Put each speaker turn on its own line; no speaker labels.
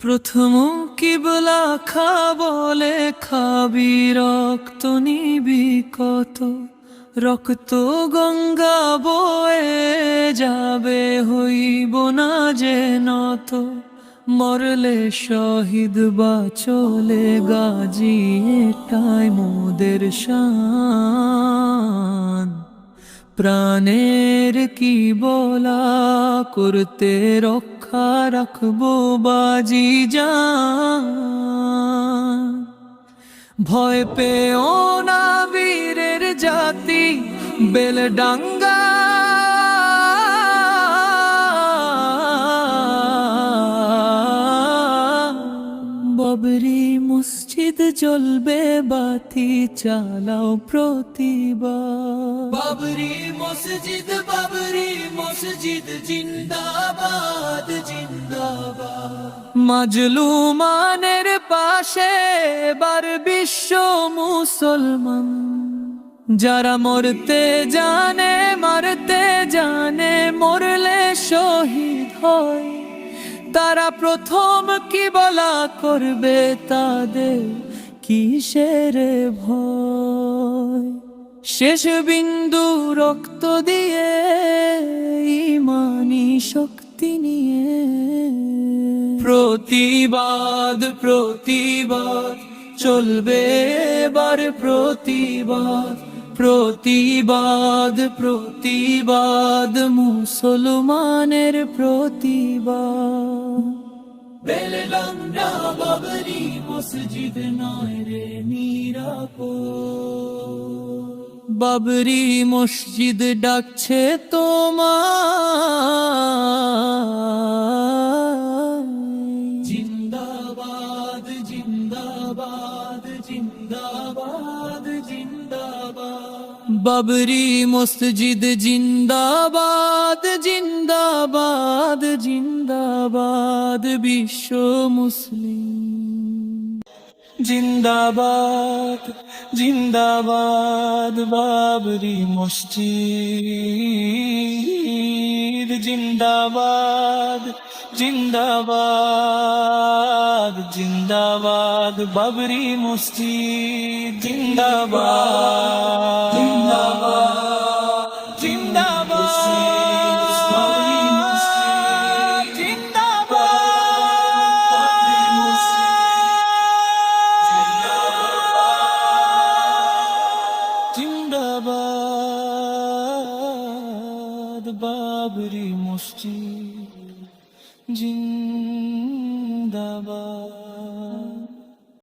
প্রথম কিবলা খা বলে খাবি, রক্ত নিবি কত? রক্ত গঙ্গা বয়ে যাবে, হইব না যে নত? মরলে শহীদ বা চলে গাজি, এটাই মোদের শান। প্রাণের কি বলা? করতে রক্ষা রাখব বাজি যা ভয় পেও না বীরের জাতি বেলডাঙ্গা জ্বলবে বাতি চালাও প্রতিবার বাবরি মসজিদ বাবরি মসজিদ জিন্দাবাদ জিন্দাবাদ। মাজলুমানের পাশে বার বিশ্ব মুসলমান। যারা মরতে জানে মারতে জানে মরলে শহীদ হয়। তারা প্রথম কি বলা করবে তাদের কিসের ভয়? শেষ বিন্দু রক্ত দিয়ে ইমানি শক্তি নিয়ে। প্রতিবাদ প্রতিবাদ, চলবে এবার প্রতিবাদ। প্রতিবাদ প্রতিবাদ, মুসলমানের প্রতিবাদ। বাবরি মসজিদ মসজিদ ডাকছে তোমার জিন্দাবাদ জিন্দাবাদ জিন্দাবাদ জিন্দাবাদ। বাবরি মসজিদ জিন্দাবাদ জিন্দাবাদ জিন্দাবাদ বিশ্ব মুসলিম। জিন্দাবাদ জিন্দাবাদ বাবরি মসজিদ। জিন্দাবাদ জিন্দাবাদ জিন্দাবাদ বাবরি মসজিদ। জিন্দাবাদ জিন্দাবাদ। বাবরি মসজিদ জিন্দাবাদ।